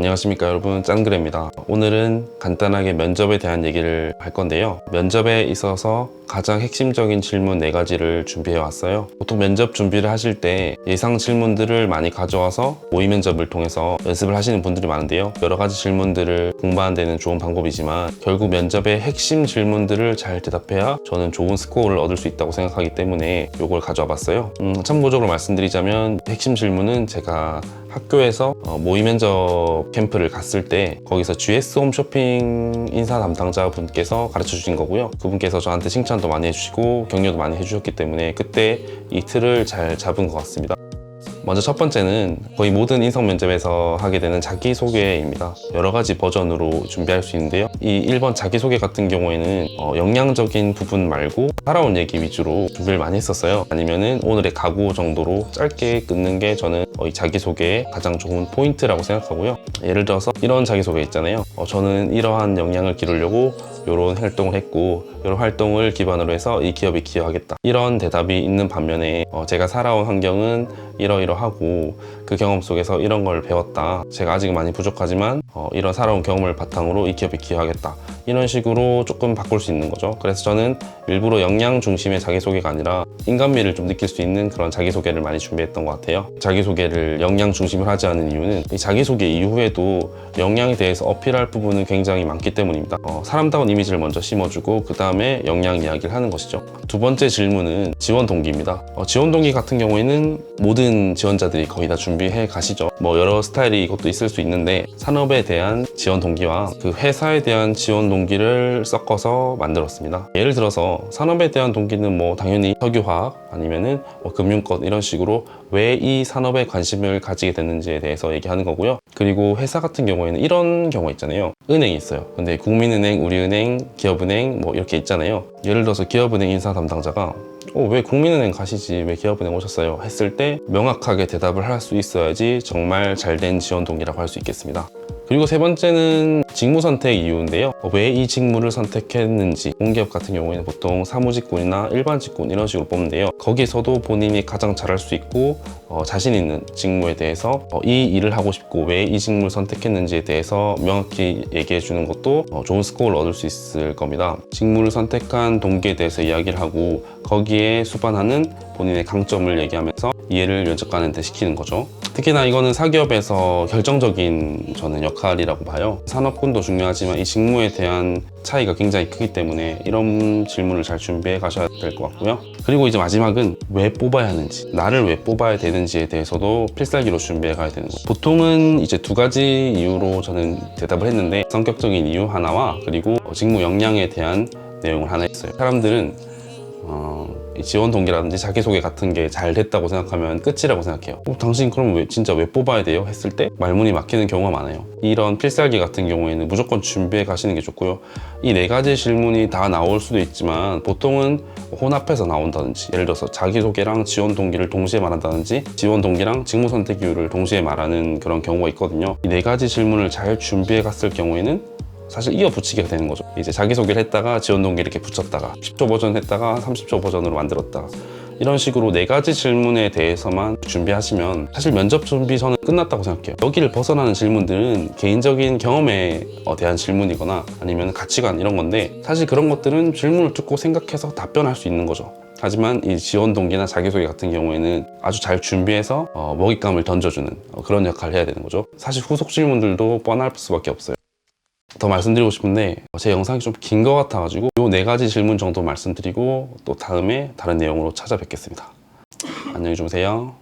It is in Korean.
안녕하십니까 여러분. 짠그레입니다. 오늘은 간단하게 면접에 대한 얘기를 할 건데요. 면접에 있어서 가장 핵심적인 질문 네가지를 준비해 왔어요. 보통 면접 준비를 하실 때 예상 질문들을 많이 가져와서 모의 면접을 통해서 연습을 하시는 분들이 많은데요. 여러 가지 질문들을 공부하는 데는 좋은 방법이지만 결국 면접의 핵심 질문들을 잘 대답해야 저는 좋은 스코어를 얻을 수 있다고 생각하기 때문에 이걸 가져와 봤어요. 음, 참고적으로 말씀드리자면 핵심 질문은 제가 학교에서 어, 모의 면접 캠프를 갔을 때 거기서 GS 홈쇼핑 인사 담당자 분께서 가르쳐 주신 거고요. 그분께서 저한테 칭찬도 많이 해주시고 격려도 많이 해주셨기 때문에 그때 이 틀을 잘 잡은 것 같습니다. 먼저 첫 번째는 거의 모든 인성 면접에서 하게 되는 자기소개입니다. 여러 가지 버전으로 준비할 수 있는데요. 이 1번 자기소개 같은 경우에는 어, 영양적인 부분 말고 살아온 얘기 위주로 준비를 많이 했었어요. 아니면은 오늘의 각오 정도로 짧게 끊는 게 저는 어, 이 자기소개의 가장 좋은 포인트라고 생각하고요. 예를 들어서 이런 자기소개 있잖아요. 어, 저는 이러한 역량을 기르려고 이런 활동을 했고 이런 활동을 기반으로 해서 이 기업에 기여하겠다. 이런 대답이 있는 반면에 어, 제가 살아온 환경은 이러이러하고 그 경험 속에서 이런 걸 배웠다. 제가 아직 많이 부족하지만 어, 이런 살아온 경험을 바탕으로 이 기업에 기여하겠다. 이런 식으로 조금 바꿀 수 있는 거죠. 그래서 저는 일부러 역량 중심의 자기소개가 아니라 인간미를 좀 느낄 수 있는 그런 자기소개를 많이 준비했던 것 같아요. 자기소개를 역량 중심으로 하지 않은 이유는 이 자기소개 이후에도 역량에 대해서 어필할 부분은 굉장히 많기 때문입니다. 어, 사람다운 이미지를 먼저 심어주고 그 다음에 역량 이야기를 하는 것이죠. 두 번째 질문은 지원 동기입니다. 어, 지원 동기 같은 경우에는 모든 지원자들이 거의 다 준비해 가시죠. 뭐 여러 스타일이 이것도 있을 수 있는데 산업에 대한 지원 동기와 그 회사에 대한 지원 동기를 섞어서 만들었습니다. 예를 들어서 산업에 대한 동기는 뭐 당연히 석유화학 아니면은 뭐 금융권 이런 식으로 왜 이 산업에 관심을 가지게 됐는지에 대해서 얘기하는 거고요. 그리고 회사 같은 경우에는 이런 경우가 있잖아요. 은행이 있어요. 근데 국민은행, 우리은행, 기업은행 뭐 이렇게 있잖아요. 예를 들어서 기업은행 인사 담당자가 어, 왜 국민은행 가시지 왜 기업은행 오셨어요? 했을 때 명확하게 대답을 할 수 있어야지 정말 잘 된 지원 동기라고 할 수 있겠습니다. 그리고 세 번째는 직무 선택 이유인데요. 왜 이 직무를 선택했는지 공기업 같은 경우에는 보통 사무직군이나 일반 직군 이런 식으로 뽑는데요. 거기서도 본인이 가장 잘할 수 있고 어, 자신 있는 직무에 대해서 어, 이 일을 하고 싶고 왜 이 직무를 선택했는지에 대해서 명확히 얘기해 주는 것도 어, 좋은 스코어를 얻을 수 있을 겁니다. 직무를 선택한 동기에 대해서 이야기를 하고 거기에 수반하는 본인의 강점을 얘기하면서 이해를 면접관한테 시키는 거죠. 특히나 이거는 사기업에서 결정적인 저는 역할이라고 봐요. 산업군도 중요하지만 이 직무에 대한 차이가 굉장히 크기 때문에 이런 질문을 잘 준비해 가셔야 될 것 같고요. 그리고 이제 마지막은 왜 뽑아야 하는지, 나를 왜 뽑아야 되는지에 대해서도 필살기로 준비해 가야 되는 거죠. 보통은 이제 두 가지 이유로 저는 대답을 했는데 성격적인 이유 하나와 그리고 직무 역량에 대한 내용을 하나 했어요. 사람들은 어, 이 지원 동기라든지 자기소개 같은 게 잘 됐다고 생각하면 끝이라고 생각해요. 어, 당신 그럼 왜 진짜 왜 뽑아야 돼요? 했을 때 말문이 막히는 경우가 많아요. 이런 필살기 같은 경우에는 무조건 준비해 가시는 게 좋고요. 이 네 가지 질문이 다 나올 수도 있지만 보통은 혼합해서 나온다든지 예를 들어서 자기소개랑 지원 동기를 동시에 말한다든지 지원 동기랑 직무 선택 이유를 동시에 말하는 그런 경우가 있거든요. 이 네 가지 질문을 잘 준비해 갔을 경우에는 사실 이어 붙이게 되는 거죠. 이제 자기소개를 했다가 지원 동기 이렇게 붙였다가 10초 버전 했다가 30초 버전으로 만들었다가 이런 식으로 네 가지 질문에 대해서만 준비하시면 사실 면접 준비 저는 끝났다고 생각해요. 여기를 벗어나는 질문들은 개인적인 경험에 어, 대한 질문이거나 아니면 가치관 이런 건데 사실 그런 것들은 질문을 듣고 생각해서 답변할 수 있는 거죠. 하지만 이 지원 동기나 자기소개 같은 경우에는 아주 잘 준비해서 어, 먹잇감을 던져주는 어, 그런 역할을 해야 되는 거죠. 사실 후속 질문들도 뻔할 수밖에 없어요. 더 말씀드리고 싶은데 제 영상이 좀 긴 것 같아가지고 요 네 가지 질문 정도 말씀드리고 또 다음에 다른 내용으로 찾아뵙겠습니다. 안녕히 주무세요.